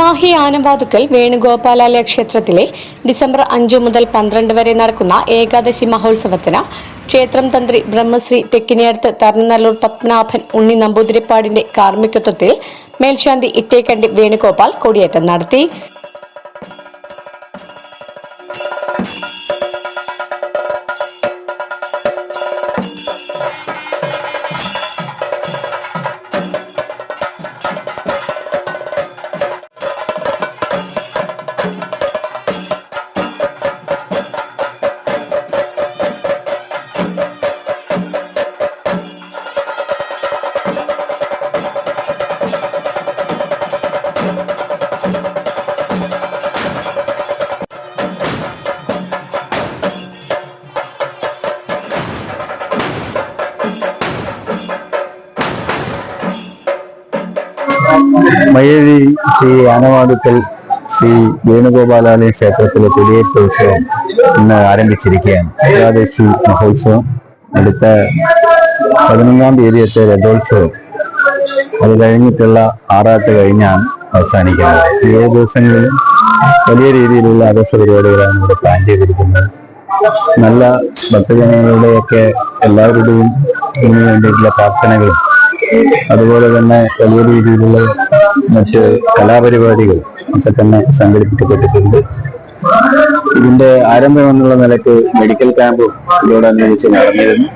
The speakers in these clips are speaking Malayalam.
മാഹി ആനവാതുക്കൽ വേണുഗോപാലാലയ ക്ഷേത്രത്തിലെ ഡിസംബർ അഞ്ചു മുതൽ പന്ത്രണ്ട് വരെ നടക്കുന്ന ഏകാദശി മഹോത്സവത്തിന് ക്ഷേത്രം തന്ത്രി ബ്രഹ്മശ്രീ തെക്കിനേർത്ത് തരണനല്ലൂർ പത്മനാഭൻ ഉണ്ണി നമ്പൂതിരിപ്പാടിന്റെ കാർമ്മികത്വത്തിൽ മേൽശാന്തി ഇട്ടേക്കണ്ടി വേണുഗോപാൽ കൊടിയേറ്റം നടത്തി. മയ്യഴി ശ്രീ ആനവാദത്തിൽ ശ്രീ വേണുഗോപാലാലയ ക്ഷേത്രത്തിലെ കൊടിയേറ്റ ഉത്സവം ഇന്ന് ആരംഭിച്ചിരിക്കുകയാണ്. ഏകാദശി മഹോത്സവം. അടുത്ത പതിനൊന്നാം തീയതിയത്തെ രഥോത്സവം. അത് കഴിഞ്ഞിട്ടുള്ള ആറാട്ട് കഴിഞ്ഞാണ് അവസാനിക്കുന്നത്. ഏഴ് ദിവസങ്ങളിൽ വലിയ രീതിയിലുള്ള ആഘോഷ പരിപാടികളാണ് ഇവിടെ പ്ലാൻ ചെയ്തിരിക്കുന്നത്. നല്ല ഭക്തജനങ്ങളുടെയൊക്കെ എല്ലാവരുടെയും ഇതിനു വേണ്ടിയിട്ടുള്ള പ്രാർത്ഥനകളും അതുപോലെ തന്നെ വലിയ രീതിയിലുള്ള മറ്റ് കലാപരിപാടികൾ ഒക്കെ തന്നെ സംഘടിപ്പിക്കപ്പെട്ടിട്ടുണ്ട്. ഇതിന്റെ ആരംഭം എന്നുള്ള നിലയ്ക്ക് മെഡിക്കൽ ക്യാമ്പും ഇതോടനുബന്ധിച്ച് നടന്നിരുന്നു.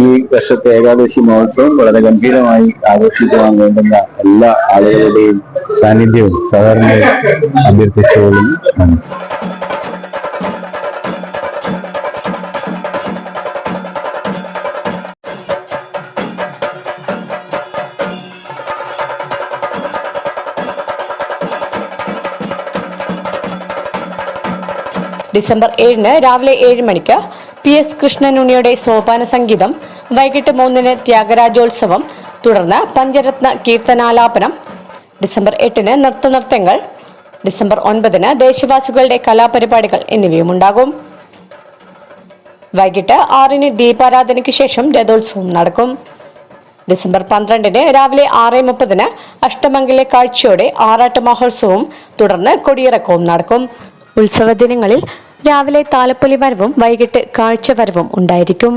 ഈ വർഷത്തെ ഏകാദശി മഹോത്സവം വളരെ ഗംഭീരമായി ആഘോഷിക്കുവാൻ വേണ്ടുന്ന എല്ലാ ആളുകളുടെയും സാന്നിധ്യവും സാധാരണ അഭ്യർത്ഥിച്ചുകൊള്ളുന്നു. ഡിസംബർ ഏഴിന് രാവിലെ ഏഴ് മണിക്ക് പി എസ് കൃഷ്ണനുണിയുടെ സോപാന സംഗീതം വൈകിട്ട് മൂന്നിന് ത്യാഗരാജോത്സവം തുടർന്ന് പഞ്ചരത്ന കീർത്തനാലാപനം. ഡിസംബർ എട്ടിന് നൃത്തനൃത്യങ്ങൾ ഡിസംബർ ഒൻപതിന് ദേശവാസികളുടെ കലാപരിപാടികൾ എന്നിവയും ഉണ്ടാകും വൈകിട്ട് ആറിന് ദീപാരാധനയ്ക്ക് ശേഷം രഥോത്സവം നടക്കും. ഡിസംബർ പന്ത്രണ്ടിന് രാവിലെ ആറ് മുപ്പതിന് അഷ്ടമംഗലെ കാഴ്ചയോടെ ആറാട്ട് മഹോത്സവവും തുടർന്ന് കൊടിയിറക്കവും നടക്കും. ഉത്സവ ദിനങ്ങളിൽ രാവിലെ താലപ്പൊലി വരവും വൈകിട്ട് കാഴ്ച വരവും ഉണ്ടായിരിക്കും.